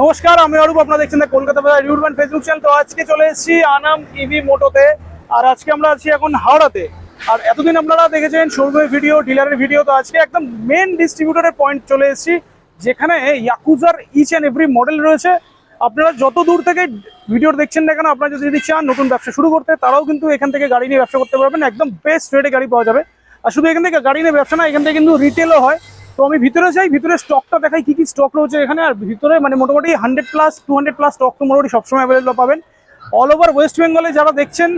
নমস্কার, আমি অরূপ, আপনারা দেখছেন কলকাতা বাজার ইউরবান ফেসবুক চ্যানেল তো আজকে চলে এসেছি আনাম ইভি মোটোতে, আর আজকে আমরা আছি এখন হাওড়াতে। আর এতদিন আপনারা দেখেছেন শোরুমের ভিডিও, ডিলারের ভিডিও, তো আজকে একদম মেন ডিস্ট্রিবিউটরের পয়েন্ট চলে এসেছি, যেখানে ইয়াকুজার ইচ অ্যান্ড এভরি মডেল রয়েছে। আপনারা যত দূর থেকে ভিডিও দেখছেন না কেন, আপনারা যদি চান নতুন ব্যবসা শুরু করতে, তারাও কিন্তু এখান থেকে গাড়ি নিয়ে ব্যবসা করতে পারবেন। একদম বেস্ট রেটে গাড়ি পাওয়া যাবে। আর শুধু এখান থেকে গাড়ি নিয়ে ব্যবসা না, এখান থেকে কিন্তু রিটেলও হয়। তো আমি ভিতরে যাই, ভিতরে স্টকটা দেখাই কি কি স্টক রয়েছে এখানে। আর ভিতরে মানে মোটামুটি hundred plus two hundred plus stock তো মোটামুটি সবসময় অ্যাভেলেবল পাবেন। অল ওভার ওয়েস্ট বেঙ্গলে যারা দেখছেন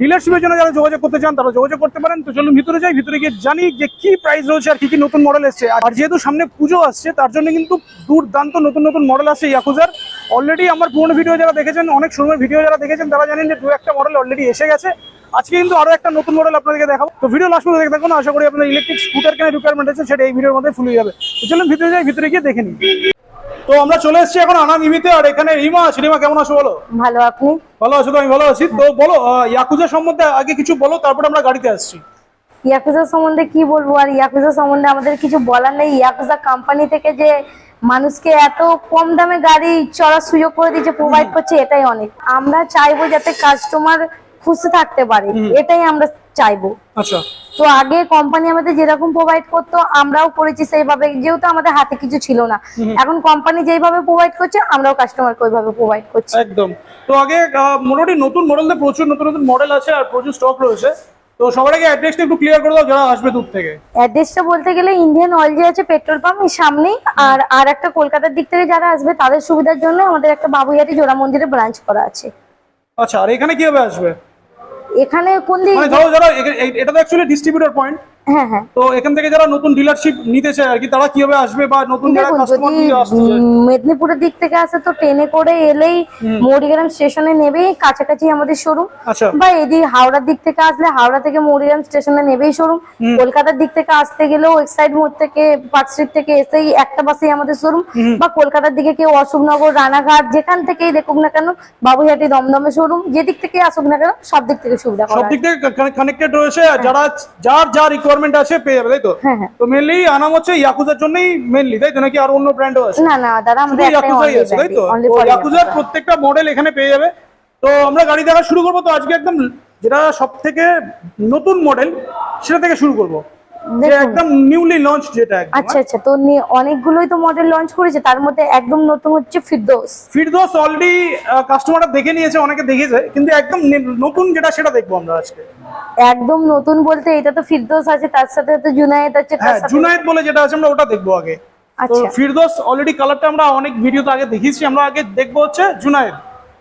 ডিলারশিপের জন্য যারা যোগাযোগ করতে চান, তারা যোগাযোগ করতে পারেন। তো চলুন ভিতরে যাই, ভিতরে গিয়ে জানি যে কি প্রাইস রয়েছে আর কি কি নতুন মডেল এসছে। আর যেহেতু সামনে পুজো আসছে, তার জন্য কিন্তু দুর্দান্ত নতুন নতুন মডেল আসছে ইয়াকুজার অলরেডি আমার পুরোনো ভিডিও যারা দেখেছেন, অনেক সময় ভিডিও যারা দেখেছেন, তারা জানেন যে দু একটা মডেল অলরেডি এসে গেছে। আজকে কিন্তু আরও একটা নতুন মডেল আপনাদেরকে দেখাবো। তো ভিডিও লাস্ট পর্যন্ত দেখে থাকুন আশা করি আপনার ইলেকট্রিক স্কুটার কেনার রিকোয়ারমেন্ট আছে সেটা এই ভিডিওর মধ্যে ফুলে যাবে। তো চলুন ভিতরে যাই ভিতরে গিয়ে দেখে নিই। তো আমরা চলে এসেছি এখন আনাম ইমিতে আর এখানে রিমা। আছে রিমা কেমন আছো বলো? ভালো আপনি? ভালো আছো তো আমি ভালো আছি। তো বলো ইয়াকুজা সম্বন্ধে আগে কিছু বলো তারপর আমরা গাড়িতে আসছি। ইয়াকুজা সম্বন্ধে কি বলব? আর ইয়াকুজা সম্বন্ধে আমাদের কিছু বলার নেই। ইয়াকুজা কোম্পানি থেকে যে মানুষকে এত কম দামে গাড়ি চড়ার সুযোগ করে দিচ্ছে প্রোভাইড করছে এটাই অনেক। আমরা চাইব যাতে কাস্টমার খুশি থাকতে পারে এটাই আমরা চাইব। আচ্ছা। তো আগে কোম্পানি আমাদের যেরকম প্রোভাইড করতো আমরাও করেছি সেইভাবে যেহেতু আমাদের হাতে কিছু ছিল না। এখন কোম্পানি যেইভাবে প্রোভাইড করছে আমরাও কাস্টমারকে ওইভাবে প্রোভাইড করছি। একদম। তো আগে মোটামুটি নতুন মডেল প্রচুর নতুন নতুন মডেল আছে আর প্রচুর স্টক রয়েছে। তো সবার আগে অ্যাড্রেসটা একটু ক্লিয়ার করে দাও যারা আসবে দূর থেকে। অ্যাড্রেসটা বলতে গেলে ইন্ডিয়ান অয়েল যে আছে পেট্রোল পাম্প এই সামনেই। আর আর একটা কলকাতার দিক থেকে যারা আসবে তাদের সুবিধার জন্য আমাদের একটা বাবুইয়াটি জোড়া মন্দিরে ব্রাঞ্চ করা আছে। আচ্ছা আর এখানে কীভাবে আসবে? এখানে কোন দিকে ধরো ধরো এ- এটা তো অ্যাকচুয়ালি ডিস্ট্রিবিউটর পয়েন্ট তো এখান থেকে যারা নতুন ডিলারশিপ নিতে চায় আর কি তারা কীভাবে আসবে বা নতুন যারা কাস্টমার মেদিনীপুরের দিক থেকে আসে তো ট্রেনে করে এলেই মৌরিগ্রাম স্টেশনে নেবেই কাছাকাছি আমাদের শোরুম আচ্ছা। বা এদিকে হাওড়ার দিক থেকে আসলে হাওড়া থেকে মৌরিগ্রাম স্টেশনে নেবেই শোরুম কলকাতার দিক থেকে আসতে গেলেও এক্সাইড মোড় থেকে পার্ক স্ট্রিট থেকে এসেই একটা বাসেই আমাদের শোরুম বা কলকাতার দিকে কেউ অশোকনগর রানাঘাট যেখান থেকেই দেখুক না কেন বাবুইহাটি দমদমে শোরুম যে দিক থেকে আসুক না কেন সব দিক থেকে সুবিধা সব দিক থেকে কানেক্টেড রয়েছে যারা যার যা রিকোয়ারমেন্ট আছে পেয়ে যাবে তাই তো? হ্যাঁ হ্যাঁ। তো মেনলি আনাম হচ্ছে ইয়াকুজার জন্যই মেনলি তাই তো? নাকি আর অন্য ব্র্যান্ডও আছে? না না দাদা আমাদের ইয়াকুজাই আছে তাই তো? ইয়াকুজার প্রত্যেকটা মডেল এখানে পেয়ে যাবে। তো আমরা গাড়ি দেখা শুরু করব তো আজকে একদম যেটা সব থেকে নতুন মডেল সেটা থেকে শুরু করব। একদম নিউলি লঞ্চ যেটা আচ্ছা আচ্ছা তো নি- অনেকগুলোই তো মডেল লঞ্চ করেছে তার মধ্যে একদম নতুন হচ্ছে ফিরদোস ফিরদোস অলরেডি কাস্টমাররা দেখে নিয়েছে অনেকে দেখেছে কিন্তু একদম নতুন যেটা সেটা দেখব আমরা আজকে। একদম নতুন বলতে এটা তো ফিরদোস আছে তার সাথে তো জুনায়েদ আছে তার হ্যাঁ সাথে জুনায়েদ বলে যেটা আছে আমরা ওটা দেখব আগে। তো আচ্ছা। ফিরদোস অলরেডি কালারটা আমরা অনেক ভিডিওতে আগে দেখিয়েছি আমরা আগে দেখব হচ্ছে জুনায়েদ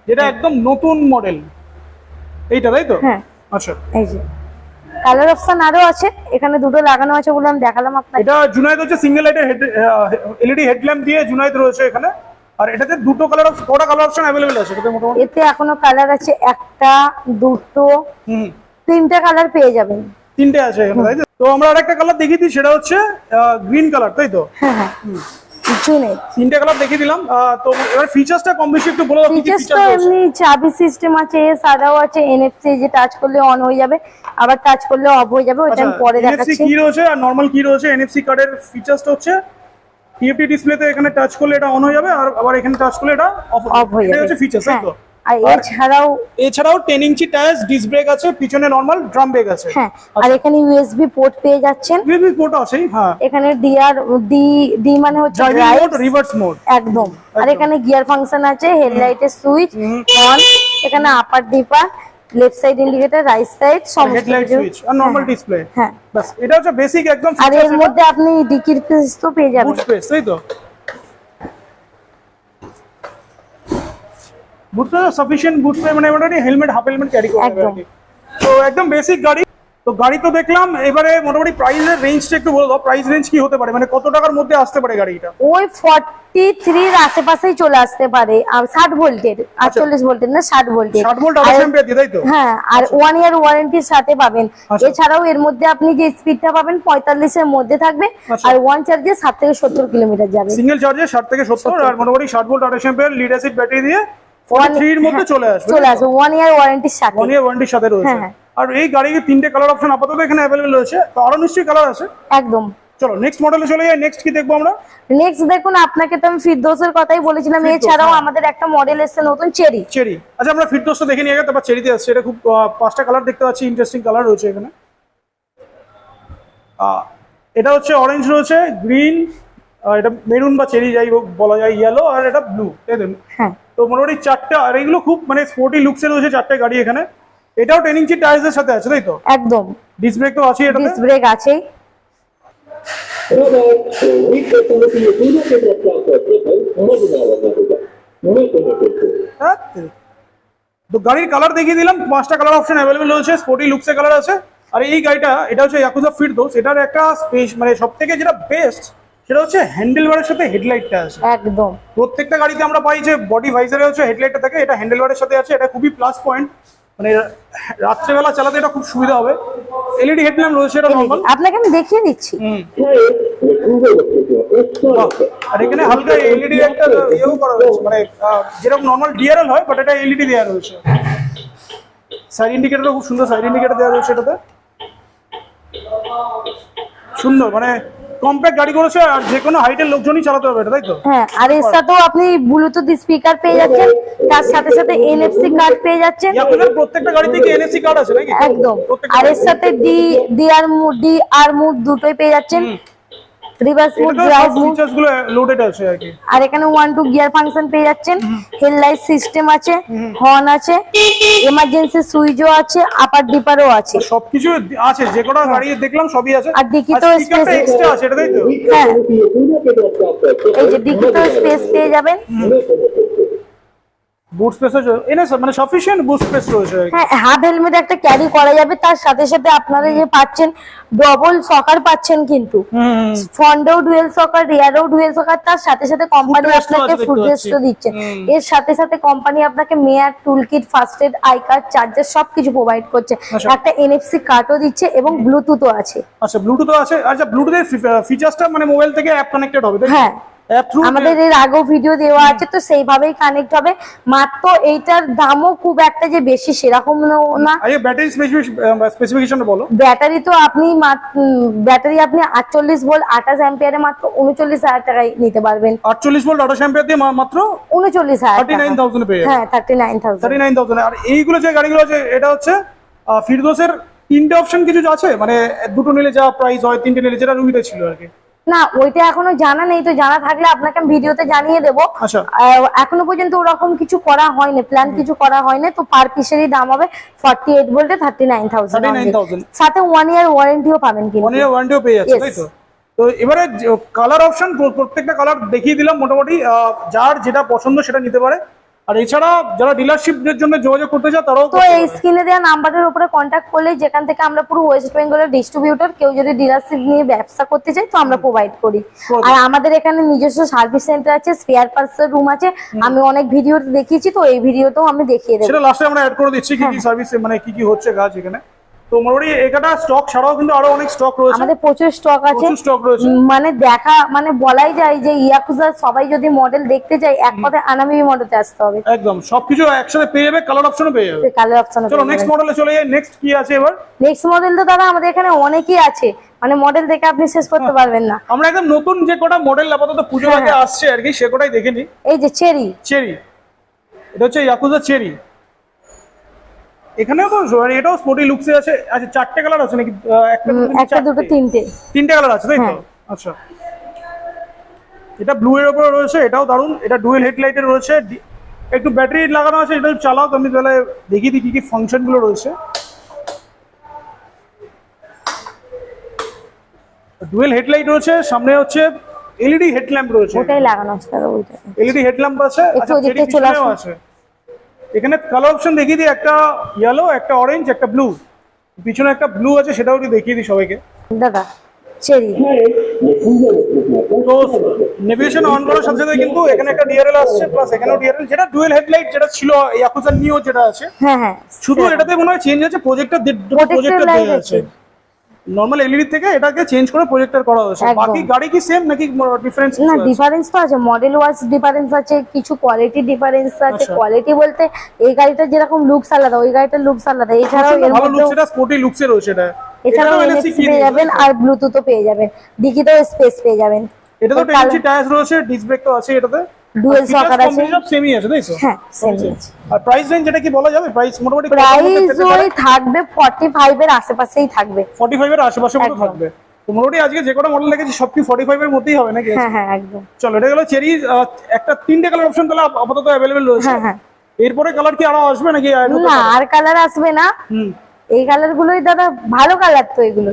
যেটা একদম নতুন মডেল এইটা তাই তো? হ্যাঁ। আচ্ছা। এই যে। কালার অপশন আরও আছে এখানে দুটো লাগানো আছে বলে আমি দেখালাম আপনাকে। এটা জুনাইদ হচ্ছে সিঙ্গেল লাইটের হেড এলইডি হেডল্যাম্প দিয়ে জুনাইদ রয়েছে এখানে। আর এটাতে দুটো কালার অপশন কটা কালার অপশন অ্যাভেলেবেল আছে? এটাতে মোটামুটি এতে এখনও কালার আছে একটা দুটো হুম। তিনটে কালার পেয়ে যাবেন। তিনটে আছে এখানে তাই তো? আমরা আরেকটা কালার দেখিয়ে দিই সেটা হচ্ছে গ্রিন কালার তাই তো? হ্যাঁ হ্যাঁ। তিনটে কালার দেখিয়ে দিলাম। তো এবার ফিচার্সটা কম বেশি একটু বলে দাও কি কি ফিচার্স তো এমনি চাবি সিস্টেম আছে সাদাও আছে এনএফসি যে টাচ করলে অন হয়ে যাবে আবার টাচ করলে অফ হয়ে যাবে ওটা আচ্ছা আমি পরে এনএফসি কি রয়েছে আর নরমাল কি রয়েছে? এনএফসি কার্ডের ফিচার্সটা হচ্ছে টিএফটি ডিসপ্লেতে এখানে টাচ করলে এটা অন হয়ে যাবে আর আবার এখানে টাচ করলে এটা অফ হয়ে এটা যাবে। হচ্ছে ফিচার্স তাই হ্যাঁ। তো আর এছাড়াও এছাড়াও ten inch tyres disc brake আছে পিছনে নরমাল ড্রাম ব্রেক আছে। হ্যাঁ আর এখানে ইউএসবি পোর্ট পেয়ে যাচ্ছেন। ইউএসবি পোর্ট আছেই হ্যাঁ। এখানে ডিআর ডি ডি মানে হচ্ছে ড্রাইভিং মোড রিভার্স মোড একদম। আর এখানে গিয়ার ফাংশন আছে হেডলাইটের সুইচ অন এখানে upper dipper left side indicator right side সমস্ত হেডলাইট সুইচ আর নরমাল ডিসপ্লে হ্যাঁ। বাস এটা হচ্ছে বেসিক একদম আর এর মধ্যে আপনি ডিকির পিস তো পেয়ে যাবেন। বুট স্পেস তাই তো? স্পেস সাফিসিয়েন্ট স্পেস মানে মোটামুটি হেলমেট হাফ হেলমেট ক্যারি করতে একদম। তো একদম বেসিক গাড়ি তো গাড়ি তো দেখলাম এবারে মোটামুটি প্রাইসের রেঞ্জটা একটু বলে দাও প্রাইস রেঞ্জ কি হতে পারে? মানে কত টাকার মধ্যে আসতে পারে গাড়িটা? ওই ফর্টি থ্রির আশেপাশেই চলে আসতে পারে আর ষাট ভোল্টের আটচল্লিশ ভোল্টের না ষাট ভোল্টের। 60 ভোল্ট এম্পিয়ার দিয়ে তাই তো? হ্যাঁ আর ওয়ান ইয়ার ওয়ারেন্টির সাথে পাবেন। আচ্ছা। এছাড়াও এর মধ্যে আপনি যে স্পিডটা পাবেন পঁয়তাল্লিশের মধ্যে থাকবে আচ্ছা। আর ওয়ান চার্জে ষাট থেকে সত্তর কিলোমিটার যাবে। সিঙ্গেল চার্জে ষাট থেকে সত্তর আর মোটামুটি ষাট ভোল্ট আঠাশ এম্পিয়ার লিড অ্যাসিড ব্যাটারি দিয়ে থ্রির মধ্যে হ্যাঁ, চলে আসবে চলে আসবে ওয়ান ইয়ার ওয়ারেন্টির সাথে। ওয়ান ইয়ার ওয়ারেন্টির সাথে রয়েছে। হ্যাঁ, হ্যাঁ। আর এই গাড়ির তিনটে কালার অপশন আপাতত এখানে অ্যাভেলেবেল রয়েছে তো আরও নিশ্চয়ই কালার আছে? একদম। চলো নেক্সট মডেলে চলে যাই নেক্সট কি দেখব আমরা? নেক্সট দেখুন আপনাকে তো আমি ফিরদোসের কথাই বলেছিলাম এছাড়াও। আমাদের একটা মডেল এসেছে নতুন চেরি চেরি আচ্ছা আমরা ফিটনেসটা দেখে নিয়ে আগে তারপর চেরিতে আসছে। এটা খুব পাঁচটা কালার দেখতে পাচ্ছি ইন্টারেস্টিং কালার রয়েছে এখানে। আহ, এটা হচ্ছে অরেঞ্জ রয়েছে গ্রিন এটা মেরুন বা চেরি যাই হোক বলা যায় ইয়েলো আর এটা ব্লু তাই হ্যাঁ। তো মোটামুটি চারটে আর এগুলো খুব মানে স্পোর্টি লুকসে রয়েছে চারটে গাড়ি এখানে। এটাও টেন ইঞ্চি টায়ার্সের সাথে আছে তাই তো? একদম। ডিস ব্রেক তো আছে এটা ডিস ব্রেক হ্যাঁ? তো গাড়ির কালার দেখিয়ে দিলাম পাঁচটা কালার অপশন অ্যাভেলেবল রয়েছে স্পোর্টি লুকসের কালার আছে। আর এই গাড়িটা এটা হচ্ছে ইয়াকুজা ফিরদোস এটার একটা স্পেস মানে সব থেকে যেটা বেস্ট সেটা হচ্ছে হ্যান্ডেল বারের সাথে হেডলাইটটা আছে। একদম। প্রত্যেকটা গাড়িতে আমরা পাই যে বডি ভাইজারে হচ্ছে হেডলাইটটা থাকে এটা হ্যান্ডেল বারের সাথে আছে এটা খুবই প্লাস পয়েন্ট মানে রাত্রেবেলা চালাতে এটা খুব সুবিধা হবে। এলইডি হেডল্যাম্প রয়েছে এটা নর্মাল আপনাকে আমি দেখিয়ে দিচ্ছি। আর এখানে হালকা এলইডি একটা ইয়েও করা রয়েছে মানে আহ, যেরকম নর্মাল ডিআরএল হয় বাট এটা এলইডি দেওয়া রয়েছে। সাইড ইন্ডিকেটরও খুব সুন্দর সাইড ইন্ডিকেটর দেওয়া রয়েছে এটাতে। সুন্দর মানে কম্প্যাক্ট গাড়ি করেছে আর যে কোনো হাইটের লোকজনই চালাতে পারবে এটা তাই তো? হ্যাঁ আর এর সাথেও আপনি ব্লুটুথ স্পিকার পেয়ে যাচ্ছেন তার সাথে সাথে এনএফসি কার্ড পেয়ে যাচ্ছেন। আপনাদের প্রত্যেকটা গাড়িতে কি এনএফসি কার্ড আছে নাকি? একদম। আর এর সাথে D D R mode D R mode দুটোই পেয়ে যাচ্ছেন। রিভার্স মুড ড্রাইভ ফিচারসগুলো লোডেড আছে আর কি। আর এখানে ওয়ান টু গিয়ার ফাংশন পেয়ে যাচ্ছেন। হেডলাইট সিস্টেম আছে হর্ন আছে এমার্জেন্সি সুইচও আছে আপার ডিপারও আছে। সবকিছু আছে যে কটা গাড়ি দেখলাম সবই আছে। আর ডিকি তো স্পেস এক্সট্রা আছে এটা তাই তো? হ্যাঁ। এই যে ডিকিতেও স্পেস পেয়ে যাবেন। বুট স্পেস এনে মানে সাফিসিয়েন্ট বুট স্পেস রয়েছে। হ্যাঁ হাফ হেলমেট একটা ক্যারি করা যাবে তার সাথে সাথে আপনারা যে পাচ্ছেন ডবল সকার পাচ্ছেন কিন্তু। ফ্রন্টেও ডুয়েল সকার রিয়ারেও ডুয়েল সকার তার সাথে সাথে কোম্পানি আপনাকে দিচ্ছে। এর সাথে সাথে কোম্পানি আপনাকে মেয়ার tool kit first aid I card charger সবকিছু প্রোভাইড করছে। আচ্ছা। একটা এনএফসি কার্ডও দিচ্ছে এবং ব্লুটুথও আছে। আচ্ছা ব্লুটুথ আছে। আচ্ছা ব্লুটুথের ফিচার্সটা মানে মোবাইল থেকে অ্যাপ কানেক্টেড হবে হ্যাঁ। আমাদের এর আগেও ভিডিও দেওয়া আছে তো সেইভাবেই কানেক্ট হবে। মাত্র এইটার দামও খুব একটা যে বেশি সেরকম না ব্যাটারি স্পেসিফিকেশন বলো। ব্যাটারি তো আপনি ব্যাটারি আপনি আটচল্লিশ ভোল্ট আঠাশ অ্যাম্পিয়ারে মাত্র উনচল্লিশ হাজার টাকায় নিতে পারবেন। আটচল্লিশ ভোল্ট আঠাশ অ্যাম্পিয়ার দিয়ে মাত্র উনচল্লিশ হাজার পেয়ে হ্যাঁ thirty nine thousand thirty nine thousand আর এইগুলো যে গাড়িগুলো আছে এটা হচ্ছে ফিরদোসের তিনটে অপশন কিছু আছে? মানে দুটো নিলে যা প্রাইস হয় তিনটে নিলে যেটা রুবিতে ছিল আর কি। না ওইটা এখনও জানা নেই তো জানা থাকলে আপনাকে আমি ভিডিওতে জানিয়ে দেবো। আচ্ছা। এখনও পর্যন্ত ওরকম কিছু করা হয়নি প্ল্যান কিছু করা হয়নি তো পার পিসেরই দাম হবে ফর্টি এইট বলতে থার্টি নাইন থাউজেন্ড 39,000 সাথে ওয়ান ইয়ার ওয়ারেন্টিও পাবেন ওয়ান কিন্তু ইয়ার ওয়ারেন্টিও পেয়ে যাচ্ছে তাই তো? তো এবারে কালার অপশন প্রত্যেকটা কালার দেখিয়ে দিলাম মোটামুটি যার যেটা পছন্দ সেটা নিতে পারে। আর এছাড়া যারা ডিলারশিপের জন্য যোগাযোগ করতে চায় তারাও তো এই স্ক্রিনে দেওয়া নাম্বারের উপরে কন্ট্যাক্ট করলে যেখান থেকে আমরা পুরো ওয়েস্ট বেঙ্গলের ডিস্ট্রিবিউটর কেউ যদি ডিলারশিপ নিয়ে ব্যবসা করতে চায় তো আমরা প্রোভাইড করি। আর আমাদের এখানে নিজস্ব সার্ভিস সেন্টার আছে স্পেয়ার পার্টসের রুম আছে। আমি অনেক ভিডিও দেখিয়েছি তো এই ভিডিওতেও আমি দেখিয়ে দেবো। সেটা লাস্টে আমরা অ্যাড করে দিচ্ছি কি হ্যাঁ। কি সার্ভিস মানে কি কি হচ্ছে কাজ এখানে? তো মোটামুটি এখানটা স্টক ছাড়াও কিন্তু আরও অনেক স্টক রয়েছে। আমাদের প্রচুর স্টক আছে। স্টক রয়েছে। মানে দেখা মানে বলাই যায় যে ইয়াকুজার সবাই যদি মডেল দেখতে চায় এক কথায় আনামি মডেলে আসতে হবে। একদম। সবকিছু একসাথে পেয়ে যাবে কালার অপশনও পেয়ে যাবে। কালার অপশন চলো নেক্সট মডেলে চলে যাই। নেক্সট কি আছে এবার? নেক্সট মডেল তো দাদা আমাদের এখানে অনেকই আছে। মানে মডেল দেখে আপনি শেষ করতে পারবেন না। আমরা একদম নতুন যে কটা মডেল আপাতত পুজো হ্যাঁ, আগে হ্যাঁ। আসছে আর কি সে কটাই দেখে নি এই যে চেরি চেরি এটা হচ্ছে ইয়াকুজা চেরি এখানেও তো মানে এটাও স্পোর্টি লুকসে আছে। আচ্ছা চারটে কালার আছে নাকি? একটা দুটো, তিনটে, একটা দুটো তিনটে। তিনটে কালার আছে তাই তো? হ্যাঁ। আচ্ছা। এটা ব্লু এর উপরে রয়েছে এটাও দারুণ। এটা ডুয়েল হেডলাইটের রয়েছে। একটু ব্যাটারি লাগানো আছে এটা চালাও তুমি তাহলে দেখিয়ে দিই কি কি ফাংশনগুলো রয়েছে। ডুয়েল হেডলাইট রয়েছে সামনে হচ্ছে এলইডি হেডল্যাম্প রয়েছে। ওটাই লাগানো আছে ওইটা। এলইডি হেডল্যাম্প আছে আচ্ছা চলে আছে। এখানে কালার অপশন দেখিয়ে দিই একটা ইয়েলো একটা অরেঞ্জ একটা ব্লু পিছনে একটা ব্লু আছে সেটাও একটু দেখিয়ে দিই সবাইকে। দাদা চেরি তো নেভিগেশন অন করার সাথে সাথে কিন্তু এখানে একটা ডিআরএল আসছে প্লাস এখানেও ডিআরএল যেটা ডুয়েল হেডলাইট যেটা ছিল ইয়াকুজার নিও যেটা আছে হ্যাঁ হ্যাঁ। শুধু এটাতে মনে হয় চেঞ্জ আছে প্রজেক্টটা প্রজেক্টর দেওয়া আছে। নর্মাল এলইডি থেকে এটাকে চেঞ্জ করে প্রজেক্টর করা হয়েছে। বাকি গাড়ি কি সেম নাকি ডিফারেন্স না ডিফারেন্স তো আছে মডেল ওয়াইজ ডিফারেন্স আছে কিছু কোয়ালিটি ডিফারেন্স আছে। আচ্ছা। কোয়ালিটি বলতে এই গাড়িটা যেরকম লুকস আলাদা ওই গাড়িটার লুকস আলাদা। এছাড়াও এর মধ্যে লুকস এটা স্পোর্টি লুকসে রয়েছে এটা। এছাড়াও এটাতেও পেয়ে যাবেন আর ব্লুটুথও পেয়ে যাবেন। ডিকিতেও স্পেস পেয়ে যাবেন। এটা তো আর 10 ইঞ্চি টায়ার রয়েছে ডিস্ক ব্রেক তো আছে এটাতে। Shocker আছে। সব সেমই আছে তাই তো? হ্যাঁ, আচ্ছা। আছে। আর প্রাইস রেঞ্জ যেটা কি বলা যাবে? প্রাইস মোটামুটি প্রাইস ওই থাকবে ফর্টি ফাইভ এর আশেপাশেই থাকবে। 45 এর আশেপাশে মতো থাকবে। মোটামুটি আজকে যে কটা মডেল লেগেছে সব কি 45 এর মধ্যেই হবে নাকি? হ্যাঁ হ্যাঁ একদম। চলো এটা গেলো চেরি একটা তিনটে কালার অপশন তাহলে আপ- আপাতত অ্যাভেলেবেল রয়েছে। হ্যাঁ হ্যাঁ। এরপরে কালার কি আরও আসবে নাকি? না আর কালার আসবে না। হুম। এই কালার গুলোই দাদা ভালো কালার তো এগুলো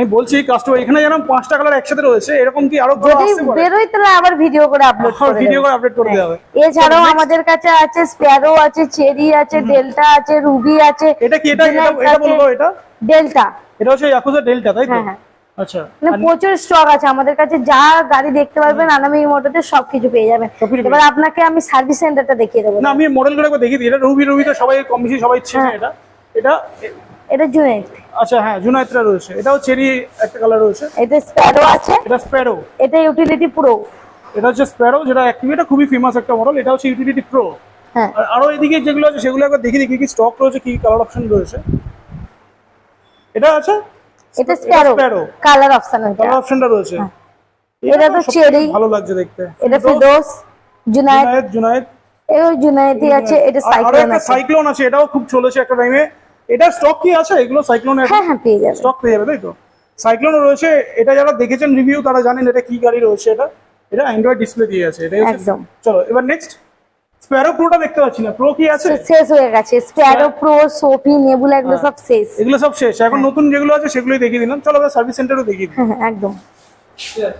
আমি বলছি কাস্টমার এখানে যেন পাঁচটা কালার একসাথে রয়েছে এরকম কি আরও যদি বেরোয় তাহলে আবার ভিডিও করে আপলোড করে ভিডিও করে আপডেট করে দেওয়া হবে। এছাড়াও আমাদের কাছে আছে স্প্যারো আছে চেরি আছে ডেল্টা আছে রুবি আছে এটা কি এটা এটা বলব এটা? ডেল্টা এটা হচ্ছে ইয়াকুজা ডেল্টা তাই তো? হ্যাঁ, হ্যাঁ। আচ্ছা। মানে প্রচুর স্টক আছে। আমাদের কাছে যা গাড়ি দেখতে পারবেন আনামি মোটরতে সবকিছু পেয়ে যাবেন। এবার আপনাকে আমি সার্ভিস সেন্টারটা দেখিয়ে দেবো। না আমি মডেলগুলো একবার দেখি দিই। এটা রুবি রুবি তো সবাই কম বেশি সবাই চেনে হ্যাঁ। এটা। এটা এটা জুনেট আচ্ছা হ্যাঁ জুনাইত্রা রয়েছে। এটাও চেরি একটা কালার রয়েছে। এটা স্প্যারো আছে। এটা স্প্যারো এটা ইউটিলিটি প্রো এটা হচ্ছে স্প্যারো যেটা অ্যাক্টিভ এটা খুবই ফেমাস একটা মডেল এটা হচ্ছে ইউটিলিটি প্রো হ্যাঁ। আর আরও এদিকে যেগুলো আছে সেগুলো একবার দেখি দেখি কি স্টক রয়েছে কি কালার অপশন রয়েছে। এটা আছে? এটা স্প্যারো। কালার অপশন এটা কালার অপশনটা রয়েছে। এটা তো চেরি ভালো লাগছে দেখতে। এটা ফিরদোস? জুনায়েদ জুনায়েদ জুনায়েদ এই জুনায়েদি আছে এটা সাইক্লোন আছে। সাইক্লোন আছে এটাও খুব চলেছে একটা টাইমে এটা স্টক কি আছে? এগুলো সাইক্লোনের হ্যাঁ হ্যাঁ পেয়ে যাবেন স্টক পেয়ে যাবে তাই তো? সাইক্লোন রয়েছে এটা যারা দেখেছেন রিভিউ তারা জানেন এটা কি গাড়ি রয়েছে এটা। এটা অ্যান্ড্রয়েড ডিসপ্লে দিয়ে আছে এটা একদম। চলো এবার নেক্সট স্প্যারো প্রোটা দেখতে পাচ্ছি না। প্রো কি আছে? শেষ হয়ে গেছে। স্প্যারো প্রো সোফি নেবুলা এগুলো সব শেষ। এগুলো সব শেষ। এখন নতুন যেগুলো আছে সেগুলোই দেখিয়ে দিলাম। চলো এবার সার্ভিস সেন্টারও দেখিয়ে দিই। হ্যাঁ হ্যাঁ, একদম।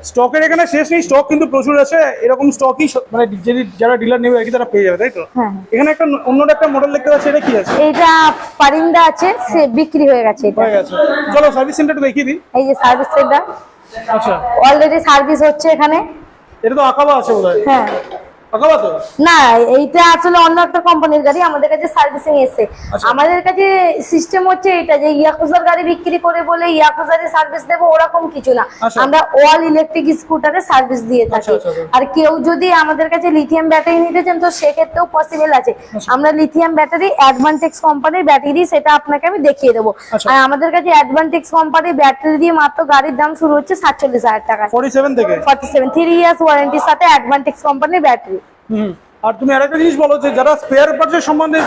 স্টকের এখানে শেষ নেই স্টক কিন্তু প্রচুর আছে এরকম স্টকই মানে যদি যারা ডিলার নেবে আর কি তারা পেয়ে যাবে তাই তো? হ্যাঁ এখানে একটা অন্য একটা মডেল দেখতে পাচ্ছি এটা কি আছে? এটা পারিন্দা আছে সে বিক্রি হয়ে গেছে এটা। হয়ে গেছে। চলো সার্ভিস সেন্টারটা দেখিয়ে দিই। এই যে সার্ভিস সেন্টার আচ্ছা। অলরেডি সার্ভিস হচ্ছে এখানে। এটা তো আকাবা আছে বোধহয়। হ্যাঁ। না এইটা আসলে অন্য একটা কোম্পানির গাড়ি আমাদের কাছে সার্ভিসিং এসে আচ্ছা। আমাদের কাছে সিস্টেম হচ্ছে এটা যে ইয়াকুজার গাড়ি বিক্রি করে বলে ইয়াকুজারে সার্ভিস দেবো ওরকম কিছু না আচ্ছা। আমরা অল ইলেকট্রিক স্কুটারে সার্ভিস দিয়ে আচ্ছা, থাকি। আর কেউ যদি আমাদের কাছে লিথিয়াম ব্যাটারি নিতে চান তো সেক্ষেত্রেও পসিবল আছে। আমরা লিথিয়াম ব্যাটারি অ্যাডভান্টেক্স কোম্পানির ব্যাটারি সেটা আপনাকে আমি দেখিয়ে দেবো। আর আমাদের কাছে অ্যাডভান্টেক্স কোম্পানির ব্যাটারি দিয়ে মাত্র গাড়ির দাম শুরু হচ্ছে সাতচল্লিশ হাজার টাকা ফর্টি সেভেন থেকে ফর্টি সেভেন থ্রি ইয়ার্স ওয়ারেন্টির সাথে অ্যাডভান্টেক্স কোম্পানির ব্যাটারি আর তুমি আরেকটা জিনিস বলো যে যারা স্পেয়ার পার্টসের সম্বন্ধে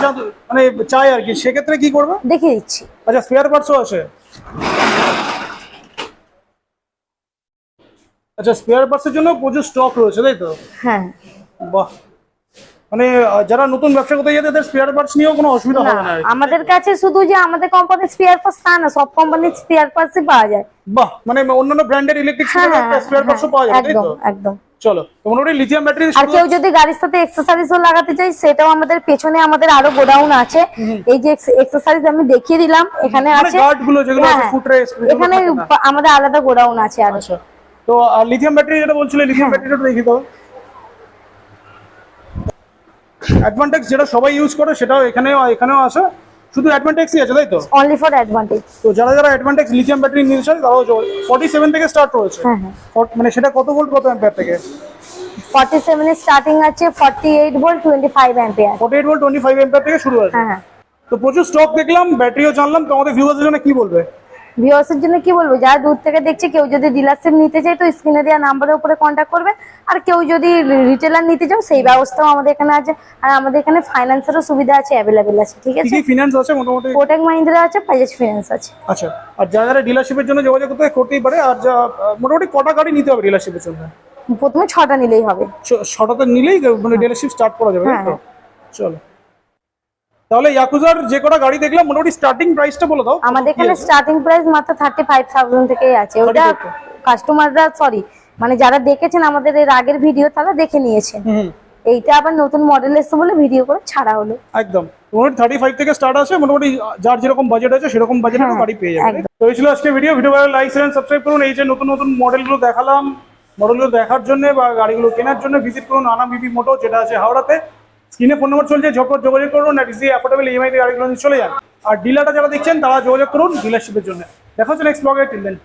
মানে চায় আর কি সেক্ষেত্রে কি করবে? দেখিয়ে দিচ্ছি। আচ্ছা স্পেয়ার পার্টসও আছে। আচ্ছা স্পেয়ার পার্টসের জন্য প্রচুর স্টক রয়েছে তাই তো? হ্যাঁ। বাহ। মানে যারা নতুন ব্যবসা করতে যেতে তাদের স্পেয়ার পার্টস নিয়েও কোনো অসুবিধা হবে না আমাদের কাছে শুধু যে আমাদের কোম্পানির স্পেয়ার পার্টস তা না সব কোম্পানির স্পেয়ার পার্টসই পাওয়া যায়। বাহ মানে অন্যান্য ব্র্যান্ডের ইলেকট্রিক স্পেয়ার পার্টসও পাওয়া যায় একদম একদম। চলো মোটামুটি লিথিয়াম ব্যাটারি আর কেউ যদি গাড়ির সাথে এক্সেসরিজও লাগাতে চাই সেটাও আমাদের পেছনে আমাদের আরও গোডাউন আছে। এই যে এক্সেসরিজ আমি দেখিয়ে দিলাম এখানে মানে আছে। guard গুলো যেগুলো আছে, হ্যাঁ। যেগুলো এখানে আমাদের আলাদা গোডাউন আছে আর। আচ্ছা। তো লিথিয়াম ব্যাটারি যেটা বলছিলে লিথিয়াম। ব্যাটারিটা দেখি দাও। অ্যাডভান্টেজ যেটা সবাই ইউজ করে সেটাও এখানেও এখানেও আছে। শুধু অ্যাডভান্টেজই আছে তাই তো? অনলি ফর অ্যাডভান্টেজ তো যারা যারা অ্যাডভান্টেজ লিথিয়াম ব্যাটারি নিতে চায় তারাও ফর্টি সেভেন থেকে স্টার্ট রয়েছে। হ্যাঁ হ্যাঁ। মানে সেটা কত ভোল্ট কত অ্যাম্পিয়ার থেকে? 47 এর স্টার্টিং আছে forty eight volt twenty five ampere forty eight volt twenty five ampere থেকে শুরু আছে। হ্যাঁ হ্যাঁ। তো প্রচুর স্টক দেখলাম ব্যাটারিও জানলাম তো আমাদের ভিউয়ারদের জন্য কি বলবে? ভিউয়ার্সের জন্য কি বলব? যারা দূর থেকে দেখছে কেউ যদি ডিলারশিপ নিতে চায় তো স্ক্রিনে দেওয়া নাম্বারের উপরে কন্ট্যাক্ট করবে। আর কেউ যদি রিটেলার নিতে চাও সেই ব্যবস্থাও আমাদের এখানে আছে। আর আমাদের এখানে ফাইন্যান্সেরও সুবিধা আছে অ্যাভেলেবেল আছে ঠিক আছে? ফিনান্স আছে মোটামুটি? কোটেক মাহিন্দ্রা আছে বাজাজ ফিনান্স আছে। আচ্ছা আর যারা যারা ডিলারশিপের জন্য যোগাযোগ করতে করতেই পারে। আর মোটামুটি কটা গাড়ি নিতে হবে ডিলারশিপের জন্য? প্রথমে ছটা নিলেই হবে। ছটাতে নিলেই মানে ডিলারশিপ স্টার্ট করা যাবে হ্যাঁ। চলো। তাহলে ইয়াকুজার যে কটা গাড়ি দেখলাম মোটামুটি স্টার্টিং প্রাইসটা বলে দাও। আমাদের এখানে স্টার্টিং প্রাইস মাত্র থার্টি ফাইভ থাউজেন্ড থেকেই আছে। ওটা কাস্টমাররা সরি মানে যারা দেখেছেন আমাদের এর আগের ভিডিও তারা দেখে নিয়েছেন। এইটা আবার নতুন মডেল এসছে বলে ভিডিও করে ছাড়া হলো। একদম। মোটামুটি থার্টি ফাইভ থেকে স্টার্ট আছে মোটামুটি যার যেরকম বাজেট আছে সেরকম বাজেটের হ্যাঁ, গাড়ি পেয়ে যাবে। তো এই ছিল আজকে ভিডিও ভিডিও ভালো লাইক শেয়ার সাবস্ক্রাইব করুন। এই যে নতুন নতুন মডেলগুলো দেখালাম মডেলগুলো দেখার জন্য বা গাড়িগুলো কেনার জন্য ভিজিট করুন আনাম বিবি মোটো যেটা আছে হাওড়াতে। স্ক্রিনে ফোন নম্বর চলছে, ঝটপট যোগাযোগ করুন আর ইজি অ্যাফোর্ডেবল ইএমআই গাড়িগুলো নিয়ে চলে যান। আর ডিলারটা যারা দেখছেন, তারা যোগাযোগ করুন ডিলারশিপের জন্য। দেখা হচ্ছে নেক্সট ব্লগে টিল দেন